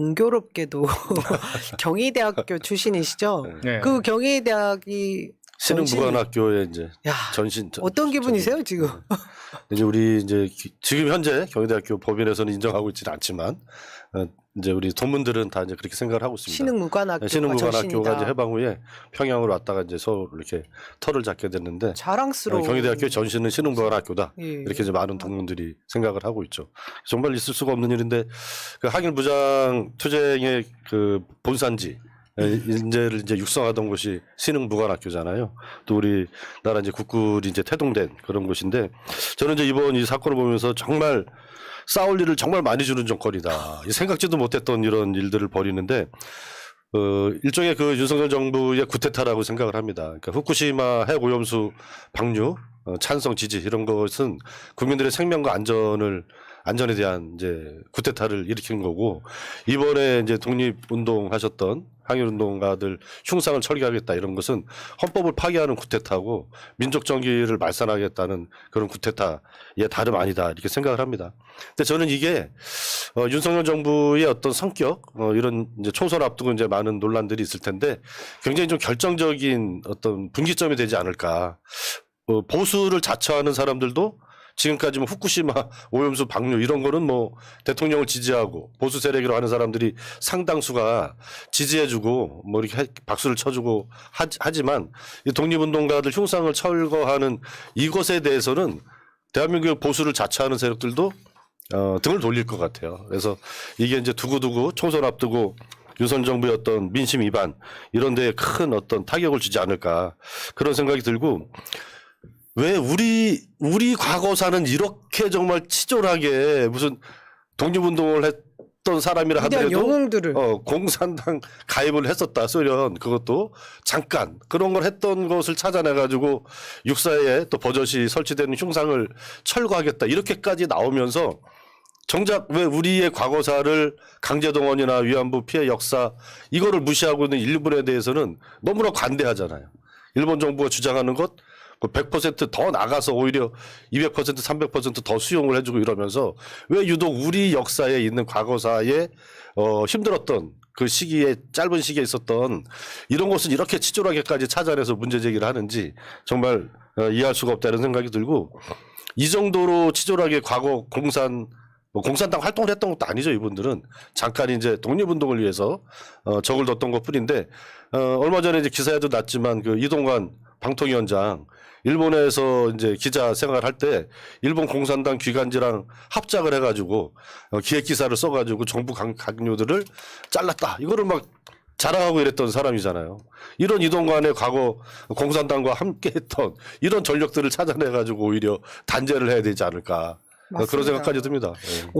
공교롭게도 경희대학교 출신이시죠? 네. 그 경희대학이 신흥무관학교에 이제 야 전신 전- 어떤 기분이세요 지금? 이제 우리 이제 기- 지금 현재 경희대학교 법인에서는 인정하고 있지는 않지만 어, 이제 우리 동문들은 다 이제 그렇게 생각을 하고 있습니다. 신흥무관학교가 네, 신흥무관학교가 전신이다. 이제 해방 후에 평양으로 왔다가 이제 서울 이렇게 터를 잡게 됐는데 자랑스러운 어, 경희대학교 전신은 신흥무관학교다. 예. 이렇게 이제 많은 동문들이 생각을 하고 있죠. 정말 있을 수가 없는 일인데 그 항일 무장 투쟁의 그 본산지 에, 인재를 이제 육성하던 곳이 신흥 무관학교잖아요. 또 우리 나라 이제 국군이 이제 태동된 그런 곳인데 저는 이제 이번 이 사건을 보면서 정말 싸울 일을 정말 많이 주는 정권이다. 이 생각지도 못했던 이런 일들을 벌이는데 어, 일종의 그 윤석열 정부의 구태타라고 생각을 합니다. 그러니까 후쿠시마 핵 오염수 방류, 어, 찬성 지지 이런 것은 국민들의 생명과 안전을 안전에 대한 이제 구태타를 일으킨 거고 이번에 이제 독립운동 하셨던 항일운동가들 흉상을 철기하겠다 이런 것은 헌법을 파괴하는 구태타고 민족 정기를 말살하겠다는 그런 구태타의 다름 아니다 이렇게 생각을 합니다. 근데 저는 이게 어, 윤석열 정부의 어떤 성격 어, 이런 이제 총선 앞두고 이제 많은 논란들이 있을 텐데 굉장히 좀 결정적인 어떤 분기점이 되지 않을까. 어, 보수를 자처하는 사람들도 지금까지 뭐 후쿠시마 오염수 방류 이런 거는 뭐 대통령을 지지하고 보수 세력이라고 하는 사람들이 상당수가 지지해주고 뭐 이렇게 해- 박수를 쳐주고 하, 하지만 이 독립운동가들 흉상을 철거하는 이것에 대해서는 대한민국 보수를 자처하는 세력들도 어, 등을 돌릴 것 같아요. 그래서 이게 이제 두고두고 총선 앞두고 윤선 정부의 어떤 민심 위반 이런 데에 큰 어떤 타격을 주지 않을까 그런 생각이 들고 왜 우리 우리 과거사는 이렇게 정말 치졸하게 무슨 독립운동을 했던 사람이라 하더라도 영웅들을 어, 공산당 가입을 했었다 소련 그것도 잠깐 그런 걸 했던 것을 찾아내 가지고 육사에 또 버젓이 설치되는 흉상을 철거하겠다 이렇게까지 나오면서 정작 왜 우리의 과거사를 강제동원이나 위안부 피해 역사 이거를 무시하고 있는 일본에 대해서는 너무나 관대하잖아요. 일본 정부가 주장하는 것 100%더 나가서 오히려 200% 300%더 수용을 해주고 이러면서 왜 유독 우리 역사에 있는 과거사에 어, 힘들었던 그 시기에 짧은 시기에 있었던 이런 것은 이렇게 치졸하게까지 찾아내서 문제 제기를 하는지 정말 어, 이해할 수가 없다는 생각이 들고 이 정도로 치졸하게 과거 공산 뭐 공산당 활동을 했던 것도 아니죠 이분들은. 잠깐 이제 독립운동을 위해서 어, 적을 뒀던 것뿐인데 어, 얼마 전에 이제 기사에도 났지만 그 이동관 방통위원장 일본에서 이제 기자 생활할 때 일본 공산당 기관지랑 합작을 해가지고 어, 기획 기사를 써가지고 정부 강, 강요들을 잘랐다 이거를 막 자랑하고 이랬던 사람이잖아요. 이런 이동관의 과거 공산당과 함께했던 이런 전력들을 찾아내가지고 오히려 단죄를 해야 되지 않을까 그런 맞습니다. 생각까지 듭니다. 예.